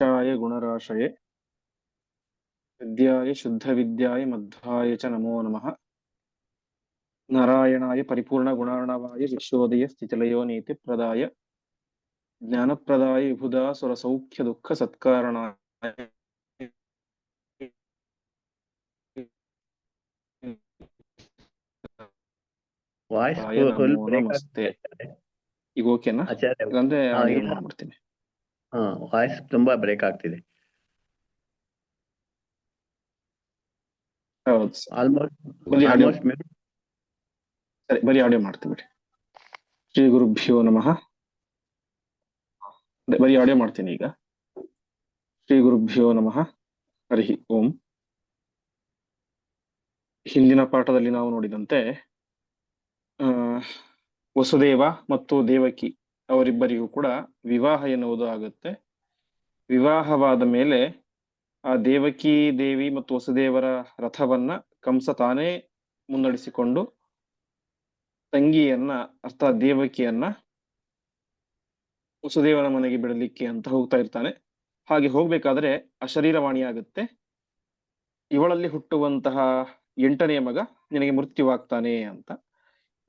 शाय गुणराशये विद्याय शुद्धविद्याय मध्वाय च नमो नमः नारायणाय परिपूर्णगुणार्णवाय विश्वोदय स्थितिलयो नीतिप्रदाय ज्ञानप्रदाय विबुधा सुरसौख्यदुःखसत्कारणाय ವಾಯ್ಸ್ ಆಯ ಫುಲ್ ನಮೋ ಬ್ರೇಕ್ ನಮಸ್ತೆ ಈಗ ಓಕೆನಾ ಆಚಾರ್ಯ ಇಲ್ಲಾಂದ್ರೆ ಹಾ, ಆಡಿಯೋ ಇಲ್ಲ. ಮಾಡ್ಬಿಡ್ತೀನಿ ಹಾ ವಾಯ್ಸ್ ತುಂಬಾ ಬ್ರೇಕ್ ಆಗ್ತಿದೆ. ಹೌದು ಸರ್. ಆಲ್ಮೋಸ್ಟ್ ಬರೀ audio. ಆಲ್ಮೋಸ್ಟ್ ಸರಿ ಬರೀ ಆಡಿಯೋ ಮಾಡ್ತೀವಿ ಬಿಡಿ. ಶ್ರೀ ಗುರುಭ್ಯೋ ನಮಃ. ಅದೇ, ಬರೀ ಆಡಿಯೋ ಮಾಡ್ತೀನಿ ಈಗ. ಶ್ರೀ ಗುರುಭ್ಯೋ ನಮಃ. ಹರಿ ಓಂ. ಹಿಂದಿನ ಪಾಠದಲ್ಲಿ ನಾವು ನೋಡಿದಂತೆ ಆ ವಸುದೇವ ಮತ್ತು ದೇವಕಿ ಅವರಿಬ್ಬರಿಗೂ ಕೂಡ ವಿವಾಹ ಎನ್ನುವುದು ಆಗುತ್ತೆ. ವಿವಾಹವಾದ ಮೇಲೆ ಆ ದೇವಕಿ ದೇವಿ ಮತ್ತು ವಸುದೇವರ ರಥವನ್ನ ಕಂಸ ತಾನೇ ಮುನ್ನಡೆಸಿಕೊಂಡು ತಂಗಿಯನ್ನ ಅರ್ಥಾತ್ ದೇವಕಿಯನ್ನ ವಸುದೇವನ ಮನೆಗೆ ಬಿಡಲಿಕ್ಕೆ ಅಂತ ಹೋಗ್ತಾ ಇರ್ತಾನೆ. ಹಾಗೆ ಹೋಗ್ಬೇಕಾದ್ರೆ ಅಶರೀರವಾಣಿ ಆಗುತ್ತೆ. ಇವಳಲ್ಲಿ ಹುಟ್ಟುವಂತಹ ಎಂಟನೆಯ ಮಗ ನಿನಗೆ ಮೃತ್ಯುವಾಗ್ತಾನೆ ಅಂತ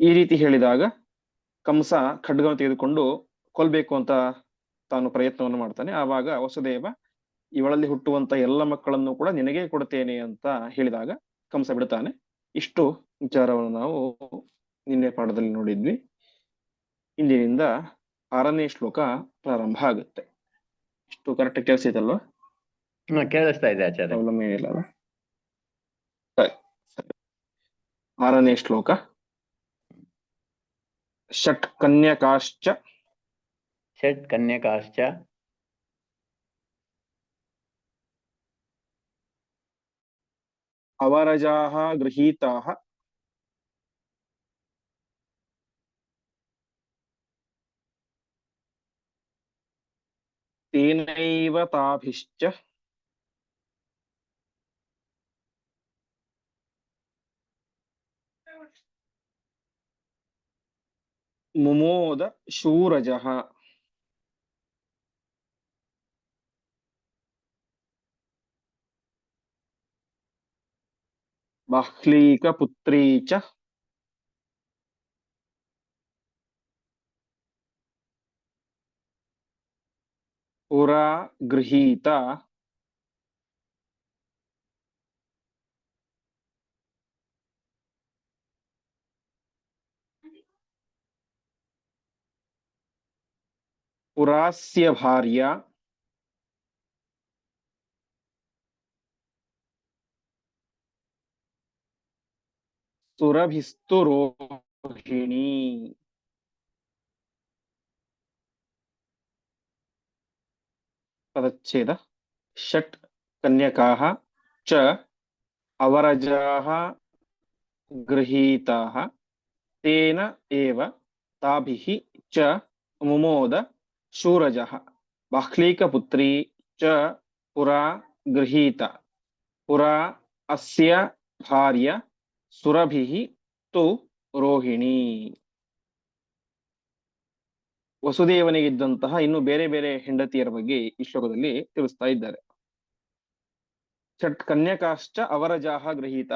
ಈ ರೀತಿ ಹೇಳಿದಾಗ ಕಂಸ ಖಡ್ಗವನ್ನು ತೆಗೆದುಕೊಂಡು ಕೊಲ್ಬೇಕು ಅಂತ ತಾನು ಪ್ರಯತ್ನವನ್ನು ಮಾಡ್ತಾನೆ. ಆವಾಗ ವಸುದೇವ ಇವಳಲ್ಲಿ ಹುಟ್ಟುವಂತ ಎಲ್ಲ ಮಕ್ಕಳನ್ನು ಕೂಡ ನಿನಗೆ ಕೊಡ್ತೇನೆ ಅಂತ ಹೇಳಿದಾಗ ಕಂಸ ಬಿಡ್ತಾನೆ. ಇಷ್ಟು ವಿಚಾರವನ್ನು ನಾವು ನಿನ್ನೆ ಪಾಠದಲ್ಲಿ ನೋಡಿದ್ವಿ. ಇಂದಿನಿಂದ ಆರನೇ ಶ್ಲೋಕ ಪ್ರಾರಂಭ ಆಗುತ್ತೆ. ಇಷ್ಟು ಕರೆಕ್ಟ್ ಕೆಲಸ ಐತಲ್ವಾ ಕೇಳಿಸ್ತಾ ಇದೆ ಆಚಾರ್ಯ. ಪ್ರಾಬ್ಲಮ್ ಏನಿಲ್ಲ ಆರನೇ ಶ್ಲೋಕ. ಷಟ್ ಕನ್ಯಕಾಶ್ಚ ಷಟ್ ಕನ್ಯಕಾಶ್ಚ ಅವರಜಾಹ ಗೃಹೀತಾಹ ತೇನೈವ ತಾಭಿಶ್ಚ ಮುಮೋದ ಶೂರಜಃ ಬಾಹ್ಲೀಕಪುತ್ರೀ ಚ ಪುರಾ ಗೃಹೀತ ಪುರಾಸ್ಯ ಭಾರ್ಯ ಸುರಭಿಸ್ತು ರೋಹಿಣಿ ಪದಚ್ಛೇದ ಷಟ್ ಕನ್ಯಕಾಃ ಚ ಅವರಜಾಃ ಗೃಹೀತಾಃ ತೇನ ಏವ ತಾಭಿಃ ಚ ಬಾಹ್ಲೀಕಪುತ್ರೀ ಚ ಪುರಾ ಗೃಹೀತ ಪುರಾ ಅಸ್ಯ ಭಾರ್ಯ ಸುರಭಿಃ ತು ರೋಹಿಣಿ ವಸುದೇವನಿಗಿದ್ದಂತಹ ಇನ್ನು ಬೇರೆ ಬೇರೆ ಹೆಂಡತಿಯರ ಬಗ್ಗೆ ಈ ಶ್ಲೋಕದಲ್ಲಿ ತಿಳಿಸ್ತಾ ಇದ್ದಾರೆ. ಷಟ್ ಕನ್ಯಕಾಶ್ಚ ಅವರಜಾಹ ಗೃಹೀತ।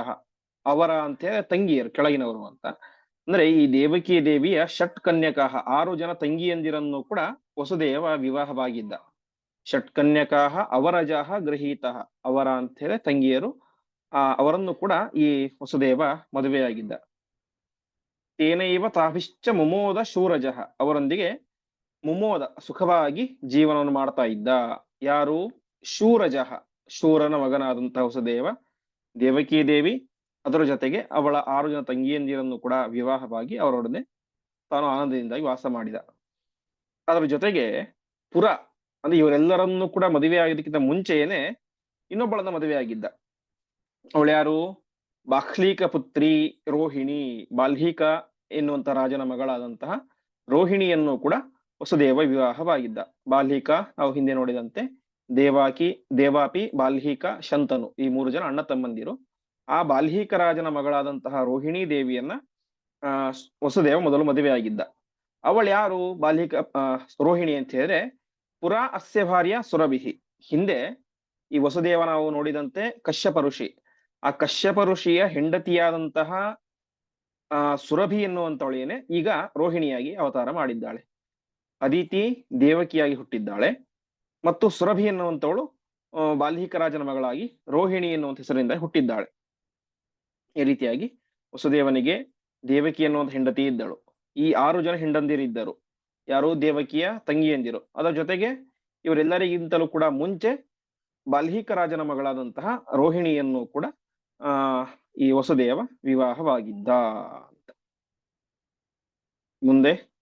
ಅವರ ಅಂತ ತಂಗಿಯರು, ಕೆಳಗಿನವರು ಅಂತ. ಅಂದ್ರೆ ಈ ದೇವಕಿ ದೇವಿಯ ಷಟ್ ಕನ್ಯಕಾಹ ಆರು ಜನ ತಂಗಿಯಂದಿರನ್ನು ಕೂಡ ವಸುದೇವ ವಿವಾಹವಾಗಿದ್ದ. ಷಟ್ಕನ್ಯಕಾಹ ಅವರಜಾಹ ಗೃಹೀತ. ಅವರ ಅಂತ ಹೇಳಿ ತಂಗಿಯರು, ಆ, ಅವರನ್ನು ಕೂಡ ಈ ವಸುದೇವ ಮದುವೆಯಾಗಿದ್ದ. ತೇನೈವ ತಾಭಿಶ್ಚ ಮುಮೋದ ಶೂರಜ. ಅವರೊಂದಿಗೆ ಮುಮೋದ ಸುಖವಾಗಿ ಜೀವನವನ್ನು ಮಾಡ್ತಾ ಇದ್ದ. ಯಾರು? ಶೂರಜ. ಶೂರನ ಮಗನಾದಂತಹ ವಸುದೇವ, ದೇವಕೀ ದೇವಿ, ಅದರ ಜೊತೆಗೆ ಅವಳ ಆರು ಜನ ತಂಗಿಯಂದಿರನ್ನು ಕೂಡ ವಿವಾಹವಾಗಿ ಅವರೊಡನೆ ತಾನು ಆನಂದದಿಂದಾಗಿ ವಾಸ ಮಾಡಿದ. ಅದರ ಜೊತೆಗೆ ಪುರ, ಅಂದ್ರೆ ಇವರೆಲ್ಲರನ್ನೂ ಕೂಡ ಮದುವೆ ಆಗೋದಕ್ಕಿಂತ ಮುಂಚೆಯೇನೆ ಇನ್ನೊಬ್ಬಳನ್ನ ಮದುವೆಯಾಗಿದ್ದ ಅವಳು ಯಾರು? ಬಾಹ್ಲೀಕ ಪುತ್ರಿ ರೋಹಿಣಿ, ಬಾಲ್ಹೀಕ ಎನ್ನುವಂತಹ ರಾಜನ ಮಗಳಾದಂತಹ ರೋಹಿಣಿಯನ್ನು ಕೂಡ ವಸುದೇವ ವಿವಾಹವಾಗಿದ್ದ. ಬಾಲ್ಹಿಕ, ನಾವು ಹಿಂದೆ ನೋಡಿದಂತೆ ದೇವಾಕಿ, ದೇವಾಪಿ, ಬಾಲ್ಹಿಕ, ಶಂತನು ಈ ಮೂರು ಜನ ಅಣ್ಣ ತಮ್ಮಂದಿರು. ಆ ಬಾಲ್ಹೀಕ ರಾಜನ ಮಗಳಾದಂತಹ ರೋಹಿಣಿ ದೇವಿಯನ್ನ, ಆ, ವಸುದೇವ ಮೊದಲು ಮದುವೆಯಾಗಿದ್ದ. ಅವಳು ಯಾರು? ಬಾಲಿಕ ರೋಹಿಣಿ ಅಂತ ಹೇಳಿದ್ರೆ ಪುರಾ ಅಸ್ಯ ಭಾರ್ಯ ಸುರಭಿಹಿ. ಹಿಂದೆ ಈ ವಸುದೇವ ನಾವು ನೋಡಿದಂತೆ ಕಶ್ಯಪ ಋಷಿ. ಆ ಕಶ್ಯಪ ಋಷಿಯ ಹೆಂಡತಿಯಾದಂತಹ ಆ ಸುರಭಿ ಎನ್ನುವಂತವಳೇನೆ ಈಗ ರೋಹಿಣಿಯಾಗಿ ಅವತಾರ ಮಾಡಿದ್ದಾಳೆ. ಅದಿತಿ ದೇವಕಿಯಾಗಿ ಹುಟ್ಟಿದ್ದಾಳೆ. ಮತ್ತು ಸುರಭಿ ಎನ್ನುವಂಥವಳು ಆ, ಬಾಲ್ಹಿಕ ರಾಜನ ಮಗಳಾಗಿ ರೋಹಿಣಿ ಎನ್ನುವಂತ ಹೆಸರಿಂದ ಹುಟ್ಟಿದ್ದಾಳೆ. ಈ ರೀತಿಯಾಗಿ ವಸುದೇವನಿಗೆ ದೇವಕಿ ಎನ್ನುವಂತ ಹೆಂಡತಿ ಇದ್ದಳು. ಈ ಆರು ಜನ ಹೆಂಡಂದಿರಿದ್ದರು ಯಾರು? ದೇವಕಿಯ ತಂಗಿಯಂದಿರು ಅದರ ಜೊತೆಗೆ ಇವರೆಲ್ಲರಿಗಿಂತಲೂ ಕೂಡ ಮುಂಚೆ ಬಾಲ್ಹಿಕ ರಾಜನ ಮಗಳಾದಂತಹ ರೋಹಿಣಿಯನ್ನು ಕೂಡ, ಆ, ಈ ವಸುದೇವ ವಿವಾಹವಾಗಿದ್ದ ಮುಂದೆ.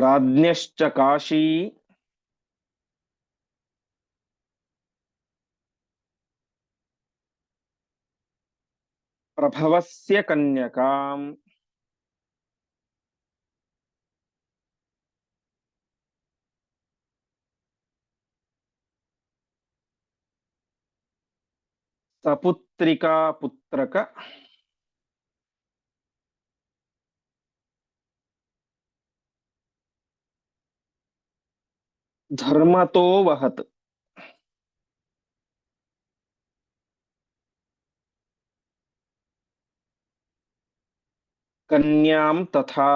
ರಾಜ್ಞಶ್ಚ ಕಾಶಿ. ಪ್ರಭವಸ್ಯ ಕನ್ಯಕಾಂ. ಸಪುತ್ರಿಕಾ ಪುತ್ರಕ ಧರ್ಮತೋ ವಹತ್ ಕನ್ಯಾಂ ತಥಾ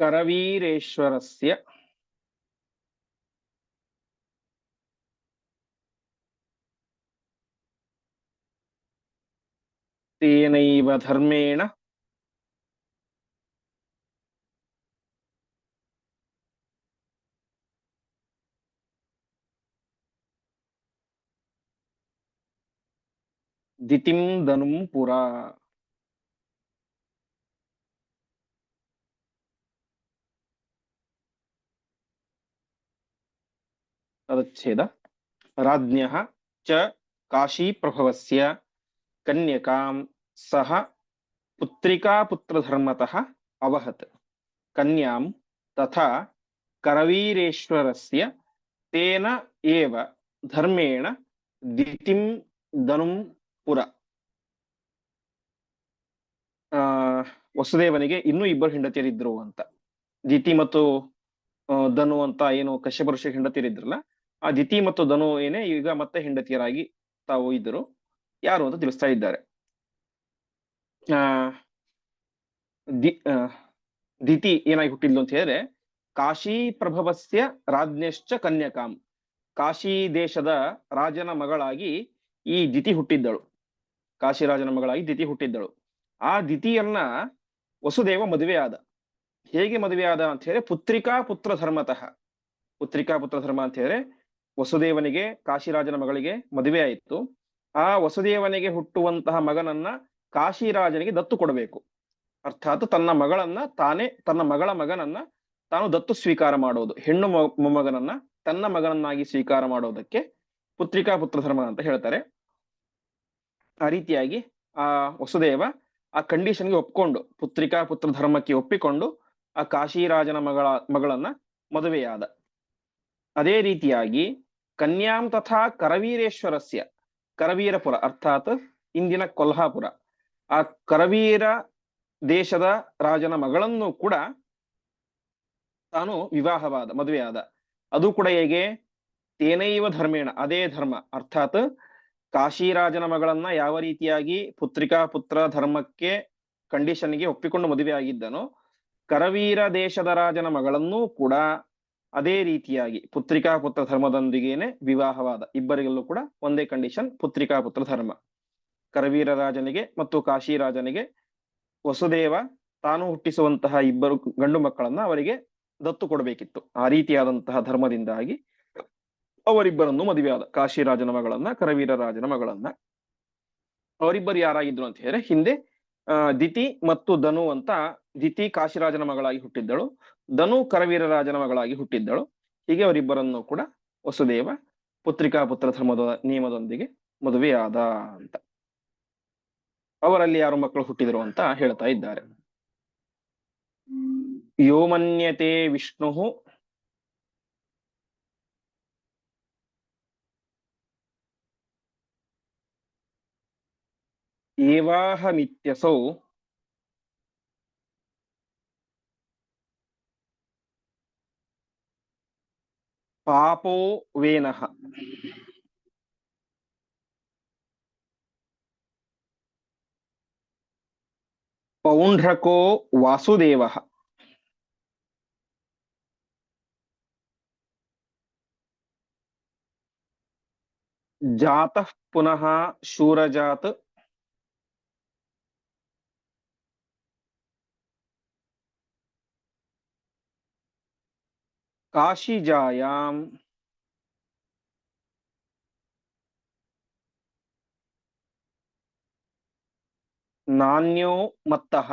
ಕರವೀರೇಶ್ವರಸ್ಯ ತೇನೈವ ಧರ್ಮೇಣ ದಿತಿಂ ಧನುಂ ಪುರ ತದಚ್ಛೇದ ರಾಜ್ಯ ಚ ಕಾಶೀಪ್ರಭವಸ್ಯ ಕನ್ಯಕಾಂ ಸಹ ಪುತ್ರಿಕಾಪುತ್ರಧರ್ಮತಃ ಅವಹತ್ ಕನ್ಯಾಂ ತಥಾ ಕರವೀರೇಶ್ವರಸ್ಯ ತೇನ ಏವ ಧರ್ಮೇಣ ದಿತಿಂ ಧನುಂ ಪುರ ವಸುದೇವನಿಗೆ ಇನ್ನೂ ಇಬ್ಬರು ಹೆಂಡತಿಯರಿದ್ರು ಅಂತ। ದಿತಿ ಮತ್ತು ಧನು ಅಂತ ಏನು ಕಶ್ಯಪರುಷ ಹೆಂಡತಿಯರಿದ್ರಲ್ಲ ಆ ದಿತಿ ಮತ್ತು ಧನು ಏನೇ ಈಗ ಮತ್ತೆ ಹೆಂಡತಿಯರಾಗಿ ತಾವು ಇದ್ದರು. ಯಾರು ಅಂತ ತಿಳಿಸ್ತಾ ಇದ್ದಾರೆ. ಆ, ದಿ ದಿತಿ ಏನಾಗಿ ಹುಟ್ಟಿದ್ಲು ಅಂತ ಹೇಳಿದ್ರೆ, ಕಾಶಿ ಪ್ರಭವಸ್ಯ ರಾಜ್ಞಶ್ಚ ಕನ್ಯಕಾಂ. ಕಾಶಿ ದೇಶದ ರಾಜನ ಮಗಳಾಗಿ ಈ ದಿತಿ ಹುಟ್ಟಿದ್ದಳು. ಕಾಶಿ ರಾಜನ ಮಗಳಾಗಿ ದಿತಿ ಹುಟ್ಟಿದ್ದಳು. ಆ ದಿತಿಯನ್ನ ವಸುದೇವ ಮದುವೆ ಆದ ಹೇಗೆ ಮದುವೆ ಆದ ಅಂತ ಹೇಳಿದ್ರೆ, ಪುತ್ರಿಕಾ ಪುತ್ರ ಧರ್ಮತಃ ಪುತ್ರಿಕಾ ಪುತ್ರ ಧರ್ಮ ಅಂತ ಹೇಳಿದ್ರೆ ವಸುದೇವನಿಗೆ, ಕಾಶಿರಾಜನ ಮಗಳಿಗೆ ಮದುವೆ ಆಯಿತು. ಆ ವಸುದೇವನಿಗೆ ಹುಟ್ಟುವಂತಹ ಮಗನನ್ನ ಕಾಶಿರಾಜನಿಗೆ ದತ್ತು ಕೊಡಬೇಕು. ಅರ್ಥಾತ್ ತನ್ನ ಮಗಳನ್ನ ತಾನೇ, ತನ್ನ ಮಗಳ ಮಗನನ್ನ ತಾನು ದತ್ತು ಸ್ವೀಕಾರ ಮಾಡೋದು. ಹೆಣ್ಣು ಮೊಮ್ಮಗನನ್ನ ತನ್ನ ಮಗನನ್ನಾಗಿ ಸ್ವೀಕಾರ ಮಾಡೋದಕ್ಕೆ ಪುತ್ರಿಕಾ ಪುತ್ರ ಧರ್ಮ ಅಂತ ಹೇಳ್ತಾರೆ. ಆ ರೀತಿಯಾಗಿ ಆ ವಸುದೇವ ಆ ಕಂಡೀಷನ್ಗೆ ಒಪ್ಕೊಂಡು, ಪುತ್ರಿಕಾ ಪುತ್ರ ಧರ್ಮಕ್ಕೆ ಒಪ್ಪಿಕೊಂಡು ಆ ಕಾಶಿರಾಜನ ಮಗಳ, ಮಗಳನ್ನ ಮದುವೆಯಾದ. ಅದೇ ರೀತಿಯಾಗಿ ಕನ್ಯಾಂ ತಥಾ ಕರವೀರೇಶ್ವರಸ್ಯ. ಕರವೀರಪುರ, ಅರ್ಥಾತ್ ಇಂದಿನ ಕೊಲ್ಹಾಪುರ. ಆ ಕರವೀರ ದೇಶದ ರಾಜನ ಮಗಳನ್ನು ಕೂಡ ತಾನು ವಿವಾಹವಾದ, ಮದುವೆಯಾದ. ಅದು ಕೂಡ ಹೇಗೆ? ತೇನೈವ ಧರ್ಮೇಣ, ಅದೇ ಧರ್ಮ. ಅರ್ಥಾತ್ ಕಾಶಿರಾಜನ ಮಗಳನ್ನ ಯಾವ ರೀತಿಯಾಗಿ ಪುತ್ರಿಕಾ ಪುತ್ರ ಧರ್ಮಕ್ಕೆ ಕಂಡೀಷನ್ಗೆ ಒಪ್ಪಿಕೊಂಡು ಮದುವೆ ಆಗಿದ್ದನೋ ಕರವೀರ ದೇಶದ ರಾಜನ ಮಗಳನ್ನೂ ಕೂಡ ಅದೇ ರೀತಿಯಾಗಿ ಪುತ್ರಿಕಾ ಪುತ್ರ ಧರ್ಮದೊಂದಿಗೇನೆ ವಿವಾಹವಾದ ಇಬ್ಬರಿಗಲ್ಲೂ ಕೂಡ ಒಂದೇ ಕಂಡೀಷನ್ ಪುತ್ರಿಕಾ ಪುತ್ರ ಧರ್ಮ. ಕರವೀರ ರಾಜನಿಗೆ ಮತ್ತು ಕಾಶಿರಾಜನಿಗೆ ವಸುದೇವ ತಾನು ಹುಟ್ಟಿಸುವಂತಹ ಇಬ್ಬರು ಗಂಡು ಮಕ್ಕಳನ್ನ ಅವರಿಗೆ ದತ್ತು ಕೊಡಬೇಕಿತ್ತು. ಆ ರೀತಿಯಾದಂತಹ ಧರ್ಮದಿಂದಾಗಿ ಅವರಿಬ್ಬರನ್ನು ಮದುವೆಯಾದ ಕಾಶಿರಾಜನ ಮಗಳನ್ನ, ಕರವೀರ ರಾಜನ ಮಗಳನ್ನ. ಅವರಿಬ್ಬರು ಯಾರಾಗಿದ್ರು ಅಂತ ಹೇಳಿದ್ರೆ ಹಿಂದೆ ದಿತಿ ಮತ್ತು ಧನು ಅಂತ ದಿತಿ ಕಾಶಿರಾಜನ ಮಗಳಾಗಿ ಹುಟ್ಟಿದ್ದಳು. ಧನು ಕರವೀರ ರಾಜನ ಮಗಳಾಗಿ ಹುಟ್ಟಿದ್ದಳು. ಹೀಗೆ ಅವರಿಬ್ಬರನ್ನು ಕೂಡ ವಸುದೇವ ಪುತ್ರಿಕಾ ಪುತ್ರ ಧರ್ಮದ ನಿಯಮದೊಂದಿಗೆ ಮದುವೆಯಾದ ಅಂತ. ಅವರಲ್ಲಿ ಯಾರು ಮಕ್ಕಳು ಹುಟ್ಟಿದರು ಅಂತ ಹೇಳ್ತಾ ಇದ್ದಾರೆ. ಯೋಮನ್ಯತೆ ವಿಷ್ಣು. ಏವಾಹಮಿತ್ಯಸೌ ಪಾಪೋ ವೇನಃ ಪೌಂಡ್ರಕೋ ವಾಸುದೇವಃ ಜಾತಃ ಪುನಃ ಶೂರಜಾತ್ ಕಾಶಿಜಾಯಾಂ ನಾಣ್ಯೋ ಮತ್ತಃ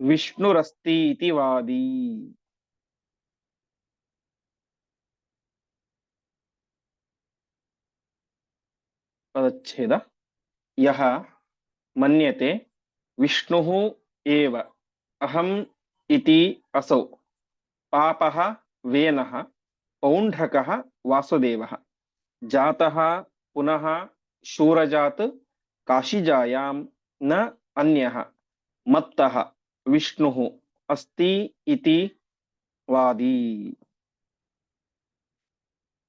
ವಿಷ್ಣುರಸ್ತಿ ಇತಿ ವಾದಿ ಪದಚ್ಛೇದ ಯಹ ಮನ್ಯತೆ ವಿಷ್ಣು ಏವ ಅಹಂ ಇತಿ ಅಸೌ ಪಾಪ ವೇನ ಪೌಂಢಕ ವಾಸುದೇವ ಜಾತಃ ಪುನಃ ಶೂರಜಾತ್ ಕಾಶಿಜಾಯಾಂ ನ ಅನ್ಯ ಮತ್ತಃ ವಿಷ್ಣು ಅಸ್ತಿ ಇತಿ ವಾದಿ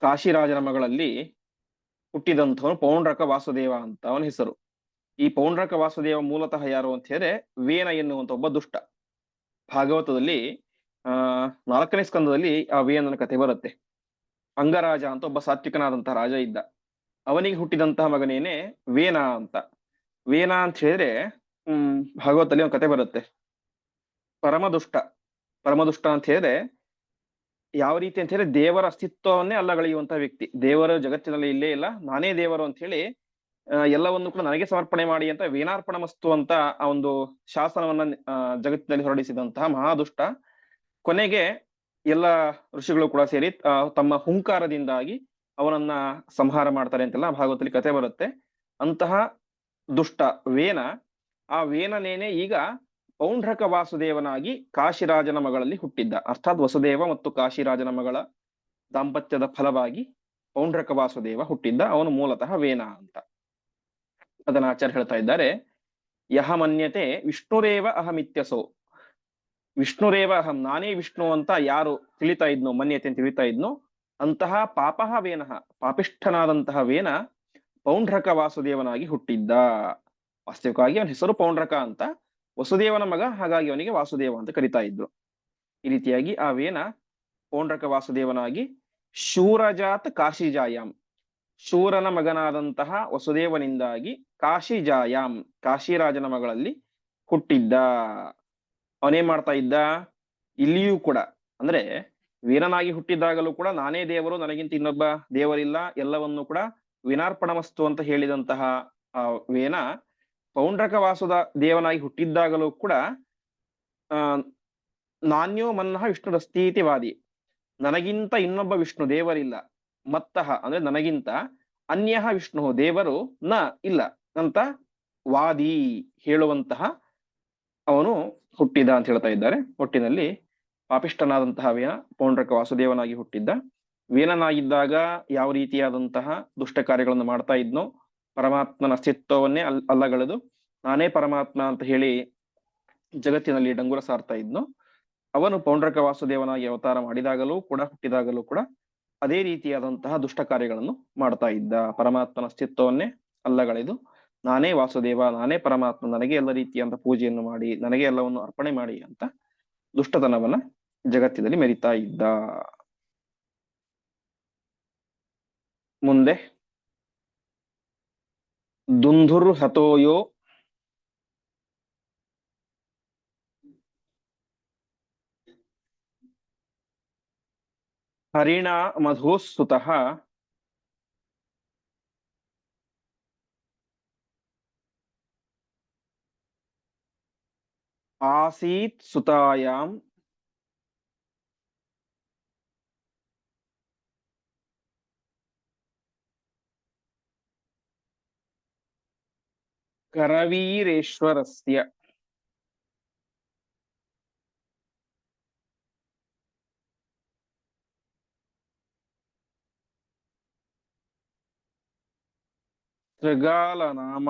ಕಾಶಿರಾಜನ ಮಗಳಲ್ಲಿ ಹುಟ್ಟಿದಂಥವನು ಪೌಂಡ್ರಕ ವಾಸುದೇವ ಅಂತ ಅವನ ಹೆಸರು. ಈ ಪೌಂಡ್ರಕ ವಾಸುದೇವ ಮೂಲತಃ ಯಾರು ಅಂತ ಹೇಳಿದ್ರೆ ವೇನ ಎನ್ನುವಂತ ಒಬ್ಬ ದುಷ್ಟ. ಭಾಗವತದಲ್ಲಿ, ಆ, ನಾಲ್ಕನೇ ಸ್ಕಂದದಲ್ಲಿ ಆ ವೇನನ ಕಥೆ ಬರುತ್ತೆ. ಅಂಗರಾಜ ಅಂತ ಒಬ್ಬ ಸಾತ್ವಿಕನಾದಂತಹ ರಾಜ ಇದ್ದ. ಅವನಿಗೆ ಹುಟ್ಟಿದಂತಹ ಮಗನೇನೆ ವೇನ ಅಂತ. ವೇನ ಅಂತ ಹೇಳಿದ್ರೆ, ಹ್ಮ್, ಭಾಗವತದಲ್ಲಿ ಒಂದು ಕತೆ ಬರುತ್ತೆ. ಪರಮದುಷ್ಟ. ಪರಮದುಷ್ಟ ಅಂತ ಹೇಳಿದ್ರೆ, ಯಾವ ರೀತಿ ಅಂತ ಹೇಳಿದ್ರೆ ದೇವರ ಅಸ್ತಿತ್ವವನ್ನೇ ಅಲ್ಲಗಳೆಯುವಂತಹ ವ್ಯಕ್ತಿ. ದೇವರ ಜಗತ್ತಿನಲ್ಲಿ ಇಲ್ಲೇ ಇಲ್ಲ. ನಾನೇ ದೇವರು ಅಂತ ಹೇಳಿ ಎಲ್ಲವನ್ನು ಕೂಡ ನನಗೆ ಸಮರ್ಪಣೆ ಮಾಡಿ ಅಂತ ವೇನಾರ್ಪಣ ಮಸ್ತು ಅಂತ ಆ ಒಂದು ಶಾಸನವನ್ನ ಜಗತ್ತಿನಲ್ಲಿ ಹೊರಡಿಸಿದಂತಹ ಮಹಾದುಷ್ಟ. ಕೊನೆಗೆ ಎಲ್ಲ ಋಷಿಗಳು ಕೂಡ ಸೇರಿ ತಮ್ಮ ಹುಂಕಾರದಿಂದಾಗಿ ಅವನನ್ನ ಸಂಹಾರ ಮಾಡ್ತಾರೆ ಅಂತೆಲ್ಲ ಭಾಗವತಲ್ಲಿ ಕತೆ ಬರುತ್ತೆ. ಅಂತಹ ದುಷ್ಟ ವೇನ ಆ ವೇನನೇನೆ ಈಗ ಪೌಂಡ್ರಕ ವಾಸುದೇವನಾಗಿ ಕಾಶಿರಾಜನ ಮಗಳಲ್ಲಿ ಹುಟ್ಟಿದ್ದ. ಅರ್ಥಾತ್ ವಸುದೇವ ಮತ್ತು ಕಾಶಿರಾಜನ ಮಗಳ ದಾಂಪತ್ಯದ ಫಲವಾಗಿ ಪೌಂಡ್ರಕ ವಾಸುದೇವ ಹುಟ್ಟಿದ್ದ. ಅವನು ಮೂಲತಃ ವೇನ ಅಂತ. ಅದನ್ನ ಆಚಾರ್ಯ ಹೇಳ್ತಾ ಇದ್ದಾರೆ ಯಹ ಮನ್ಯತೆ ವಿಷ್ಣುರೇವ ಅಹಮಿತ್ಯಸೋ ವಿಷ್ಣುರೇವ ಅಹಂ, ನಾನೇ ವಿಷ್ಣು ಅಂತ ಯಾರು ತಿಳಿತಾ ಇದ್ನೋ, ಮನ್ಯತೆ ತಿಳಿತಾ ಇದ್ನೋ, ಅಂತಹ ಪಾಪಃ ವೇನಃ, ಪಾಪಿಷ್ಠನಾದಂತಹ ವೇನ ಪೌಂಡ್ರಕ ವಾಸುದೇವನಾಗಿ ಹುಟ್ಟಿದ್ದ. ವಾಸ್ತವಿಕವಾಗಿ ಅವನ ಹೆಸರು ಪೌಂಡ್ರಕ ಅಂತ ವಸುದೇವನ ಮಗ, ಹಾಗಾಗಿ ಅವನಿಗೆ ವಾಸುದೇವ ಅಂತ ಕರಿತಾ ಇದ್ರು. ಈ ರೀತಿಯಾಗಿ ಆ ವೇನ ಪೌಂಡ್ರಕ ವಾಸುದೇವನಾಗಿ ಶೂರಜಾತ್ ಕಾಶಿಜಾಯಾಮ್ ಶೂರನ ಮಗನಾದಂತಹ ವಸುದೇವನಿಂದಾಗಿ ಕಾಶಿ ಜಾಯಾಮ್ ಕಾಶಿರಾಜನ ಮಗಳಲ್ಲಿ ಹುಟ್ಟಿದ್ದ. ಅವನೇನ್ ಮಾಡ್ತಾ ಇದ್ದ? ಇಲ್ಲಿಯೂ ಕೂಡ. ಅಂದ್ರೆ ವೀರನಾಗಿ ಹುಟ್ಟಿದಾಗಲೂ ಕೂಡ ನಾನೇ ದೇವರು, ನನಗಿಂತ ಇನ್ನೊಬ್ಬ ದೇವರಿಲ್ಲ, ಎಲ್ಲವನ್ನು ಕೂಡ ವಿನಾರ್ಪಣಮಸ್ತು ಅಂತ ಹೇಳಿದಂತಹ ಆ ವೇನ ಪೌಂಡ್ರಕ ವಾಸುದ ದೇವನಾಗಿ ಹುಟ್ಟಿದ್ದಾಗಲೂ ಕೂಡ, ಆ ನಾಣ್ಯೋ ಮನ್ನಃ ವಿಷ್ಣುರಸ್ತೀತಿ ವಾದಿ ನನಗಿಂತ ಇನ್ನೊಬ್ಬ ವಿಷ್ಣು ದೇವರಿಲ್ಲ. ಮತ್ತಃ, ಅಂದ್ರೆ ನನಗಿಂತ ಅನ್ಯ ವಿಷ್ಣು, ದೇವರು ನ ಇಲ್ಲ ಅಂತ ವಾದಿ ಹೇಳುವಂತಹ ಅವನು ಹುಟ್ಟಿದ ಅಂತ ಹೇಳ್ತಾ ಇದ್ದಾರೆ. ಒಟ್ಟಿನಲ್ಲಿ ಪಾಪಿಷ್ಟನಾದಂತಹ ವೇನ ಪೌಂಡ್ರಕ ವಾಸುದೇವನಾಗಿ ಹುಟ್ಟಿದ್ದ. ವೇನನಾಗಿದ್ದಾಗ ಯಾವ ರೀತಿಯಾದಂತಹ ದುಷ್ಟ ಕಾರ್ಯಗಳನ್ನು ಮಾಡ್ತಾ ಇದ್ನೋ, ಪರಮಾತ್ಮನ ಅಸ್ತಿತ್ವವನ್ನೇ ಅಲ್, ಅಲ್ಲಗಳೆದು ನಾನೇ ಪರಮಾತ್ಮ ಅಂತ ಹೇಳಿ ಜಗತ್ತಿನಲ್ಲಿ ಡಂಗುರ ಸಾರ್ತಾ ಇದ್ನೋ, ಅವನು ಪೌಂಡ್ರಕ ವಾಸುದೇವನಾಗಿ ಅವತಾರ ಮಾಡಿದಾಗಲೂ ಕೂಡ, ಹುಟ್ಟಿದಾಗಲೂ ಕೂಡ ಅದೇ ರೀತಿಯಾದಂತಹ ದುಷ್ಟ ಕಾರ್ಯಗಳನ್ನು ಮಾಡ್ತಾ ಇದ್ದ ಪರಮಾತ್ಮನ ಅಸ್ತಿತ್ವವನ್ನೇ ಅಲ್ಲಗಳೆದು, ನಾನೇ ವಾಸುದೇವ, ನಾನೇ ಪರಮಾತ್ಮ, ನನಗೆ ಎಲ್ಲ ರೀತಿಯಾದ ಪೂಜೆಯನ್ನು ಮಾಡಿ, ನನಗೆ ಎಲ್ಲವನ್ನು ಅರ್ಪಣೆ ಮಾಡಿ ಅಂತ ದುಷ್ಟತನವನ್ನ ಜಗತ್ತಿನಲ್ಲಿ ಮೆರಿತಾ ಇದ್ದ. ಮುಂದೆ, ದುಂಧುರ್ ಹತೋಯೋ ಹರಿಣ ಮಧುಸುತಃ ಆಸೀತ್ ಸುತಾಯಾಂ ಕರವೀರೇಶ್ವರಸ್ಯ ಶೃಗಾಲ ನಾಮ